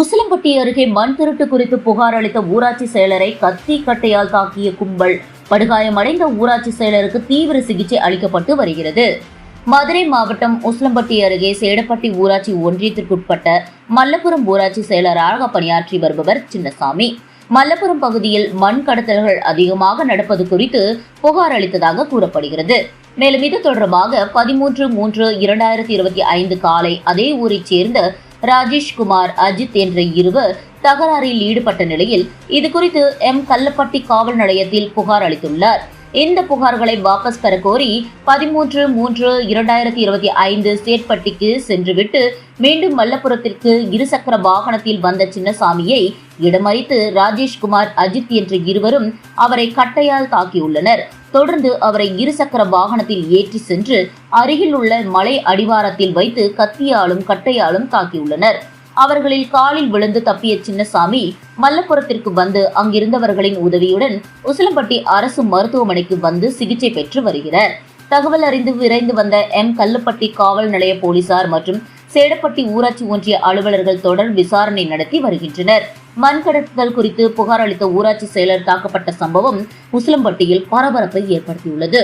உசிலம்பட்டி அருகே மண் திருட்டு குறித்து புகார் அளித்த ஊராட்சி செயலரை கத்தி கட்டையால் தாக்கிய கும்பல். படுகாயமடைந்த ஊராட்சி செயலருக்கு தீவிர சிகிச்சை அளிக்கப்பட்டு வருகிறது. மதுரை மாவட்டம் உசிலம்பட்டி அருகே சேடப்பட்டி ஊராட்சி ஒன்றியத்திற்குட்பட்ட மல்லபுரம் ஊராட்சி செயலராக பணியாற்றி வருபவர் சின்னசாமி. மல்லபுரம் பகுதியில் மண் கடத்தல்கள் அதிகமாக நடப்பது குறித்து புகார் அளித்ததாக கூறப்படுகிறது. மேலும் இது தொடர்பாக பதிமூன்று மூன்று இரண்டாயிரத்தி இருபத்தி ஐந்து காலை அதே ஊரைச் சேர்ந்த ராஜேஷ்குமார் அஜித் என்ற இருவர் தகராறில் ஈடுபட்ட நிலையில் இது குறித்து எம். கல்லப்பட்டி காவல் நிலையத்தில் புகார் அளித்துள்ளார். இந்த புகார்களை வாபஸ் பெற கோரி பதிமூன்று மூன்று இரண்டாயிரத்தி இருபத்தி ஐந்து சேட்பட்டிக்கு சென்றுவிட்டு மீண்டும் மல்லபுரத்திற்கு இருசக்கர வாகனத்தில் வந்த சின்னசாமியை இடமறித்து ராஜேஷ்குமார் அஜித் என்ற இருவரும் அவரை கட்டையால் தாக்கியுள்ளனர். தொடர்ந்து அவரை இருசக்கர வாகனத்தில் ஏற்றி சென்று அருகில் உள்ள மலை அடிவாரத்தில் வைத்து கத்தியாலும் கட்டையாலும் தாக்கியுள்ளனர். அவர்களில் காலில் விழுந்து தப்பிய சின்னசாமி மல்லபுரத்திற்கு வந்து அங்கிருந்தவர்களின் உதவியுடன் உசிலம்பட்டி அரசு மருத்துவமனைக்கு வந்து சிகிச்சை பெற்று வருகிறார். தகவல் அறிந்து விரைந்து வந்த எம். கல்லுப்பட்டி காவல் நிலைய போலீசார் மற்றும் சேடப்பட்டி ஊராட்சி ஒன்றிய அலுவலர்கள் தொடர் விசாரணை நடத்தி வருகின்றனர். மண் கடத்துதல் குறித்து புகார் அளித்த ஊராட்சி செயலர் தாக்கப்பட்ட சம்பவம் உசிலம்பட்டியில் பரபரப்பை ஏற்படுத்தியுள்ளது.